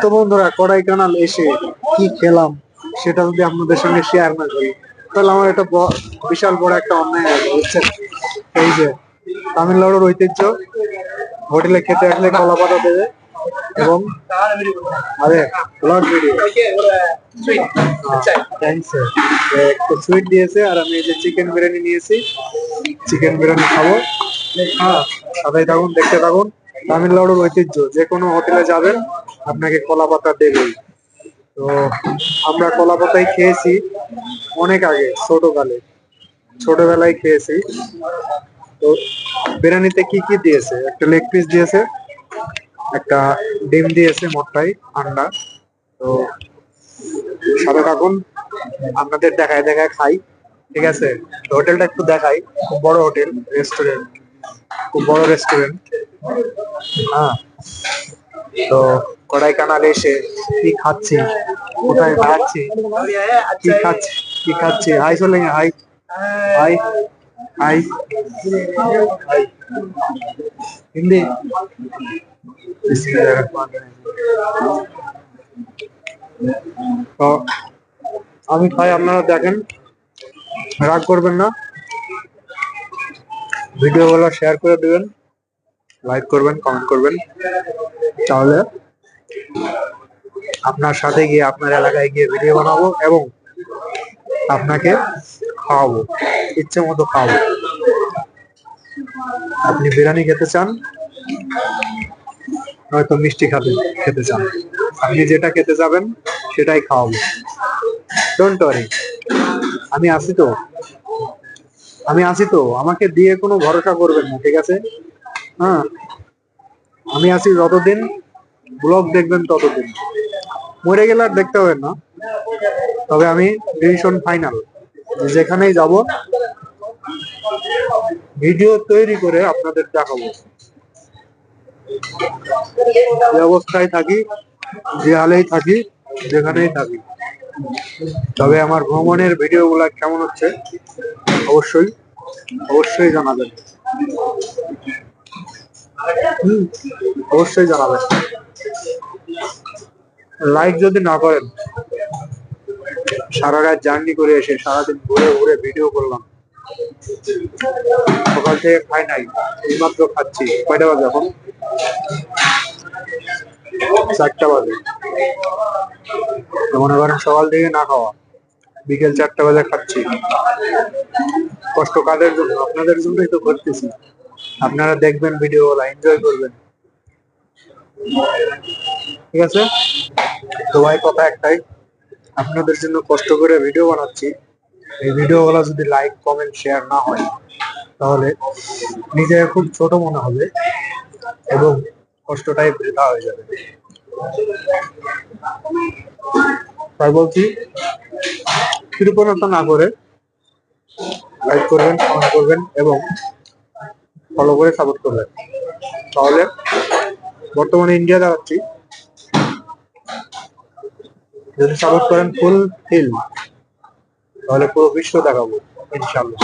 তো বন্ধুরা কড়াইকানাল এসে কি খেলাম সেটা যদি আপনাদের সঙ্গে শেয়ার না করি, তাহলে আমার একটা বিশাল বড় একটা অন্যায় বুঝছেন? এই যে, তামিলনাড়ুর ঐতিহ্য, হোটেলে খেতে আসলে কলা পাতা দেবে এবং আরে ভিডিও একটু সুইট দিয়েছে আর আমি এই যে চিকেন বিরিয়ানি নিয়েছি। চিকেন বিরিয়ানি খাব। হ্যাঁ সাথেই থাকুন, দেখতে থাকুন। তামিলনাড়ুর ঐতিহ্য, যে কোনো হোটেলে যাবেন, আপনাকে কলা পাতা দেবেই। তো, আমরা কলা পাতাই খেয়েছি অনেক আগে, ছোটকালে। ছোটবেলায় খেয়েছি। তো, বিরিয়ানিতে কি কি দিয়েছে? একটা লেগ পিস দিয়েছে, একটা ডিম দিয়েছে মোটটাই আন্ডা। তো, সাথে থাকুন, আপনাদের দেখায় দেখায় খাই, ঠিক আছে? হোটেলটা একটু দেখাই, খুব বড় হোটেল, রেস্টুরেন্ট, খুব বড় রেস্টুরেন্ট। হ্যাঁ। তো কড়াইকানালে এসে কি খাচ্ছি? কোথায় খাচ্ছি কি খাচ্ছি? কি খাচ্ছি? হাই চলে হাই। হাই। হাই। হিন্দি। তো আমি খাই, আপনারা দেখেন। রাগ করবেন না। ভিডিও গুলো শেয়ার করে দিবেন। লাইক করবেন কমেন্ট করবেন। তাহলে আপনার সাথে গিয়ে, আপনার এলাকায় গিয়ে ভিডিও বানাবো এবং আপনাকে খাওয়াবো, ইচ্ছে মতো খাওয়াবো। আপনি বিরিয়ানি খেতে চান হয়তো মিষ্টি খাতে খেতে চান। আপনি যেটা খেতে যাবেন, সেটাই খাওয়াবো। ডোন্ট ওয়ারি আমি আছি তো। আমি আছি তো। আমাকে দিয়ে কোনো ভরসা করবেন না, ঠিক আছে? হ্যাঁ। আমি আছি যতদিন ব্লগ দেখবেন ততদিন। মরে গেলে আর দেখতে হবে না। তবে আমি ডিসিশন ফাইনাল যেখানেই যাব ভিডিও তৈরি করে আপনাদের দেখাবো। যে অবস্থায় থাকি, যে হালেই থাকি, যেখানেই থাকি। তবে আমার ভ্রমণের ভিডিও গুলা কেমন হচ্ছে, অবশ্যই অবশ্যই জানাবেন। অবশ্যই জানাবেন। লাইক যদি না করেন, সারা রাত জার্নি করে এসে সারাদিন ঘুরে ঘুরে ভিডিও করলাম। সকাল থেকে খাই নাই, এইমাত্র খাচ্ছি। কয়টা বাজে এখন? চারটা বাজে। মনে করেন সকাল থেকে না খাওয়া, বিকেল চারটা বাজে খাচ্ছি। কষ্ট কাদের জন্য? আপনাদের জন্যই তো করতেছি। আপনারা দেখবেন ভিডিওগুলো এনজয় করবেন। ঠিক আছে? ভাই কথা একটাই, আপনাদের জন্য কষ্ট করে ভিডিও বানাচ্ছি। এই ভিডিওগুলো যদি লাইক কমেন্ট শেয়ার না হয়, তাহলে নিজেকে খুব ছোট মনে হবে এবং কষ্টটাই বৃথা হয়ে যাবে। তাই বলছি, কৃপণতা না করে লাইক করবেন কমেন্ট করবেন এবং ফলো করে সাপোর্ট করবেন তাহলে বর্তমানে ইন্ডিয়া দাঁড়াচ্ছি। যদি সাপোর্ট করেন ফুল ফিল তাহলে পুরো বিশ্ব দেখাবো ইনশাল্লাহ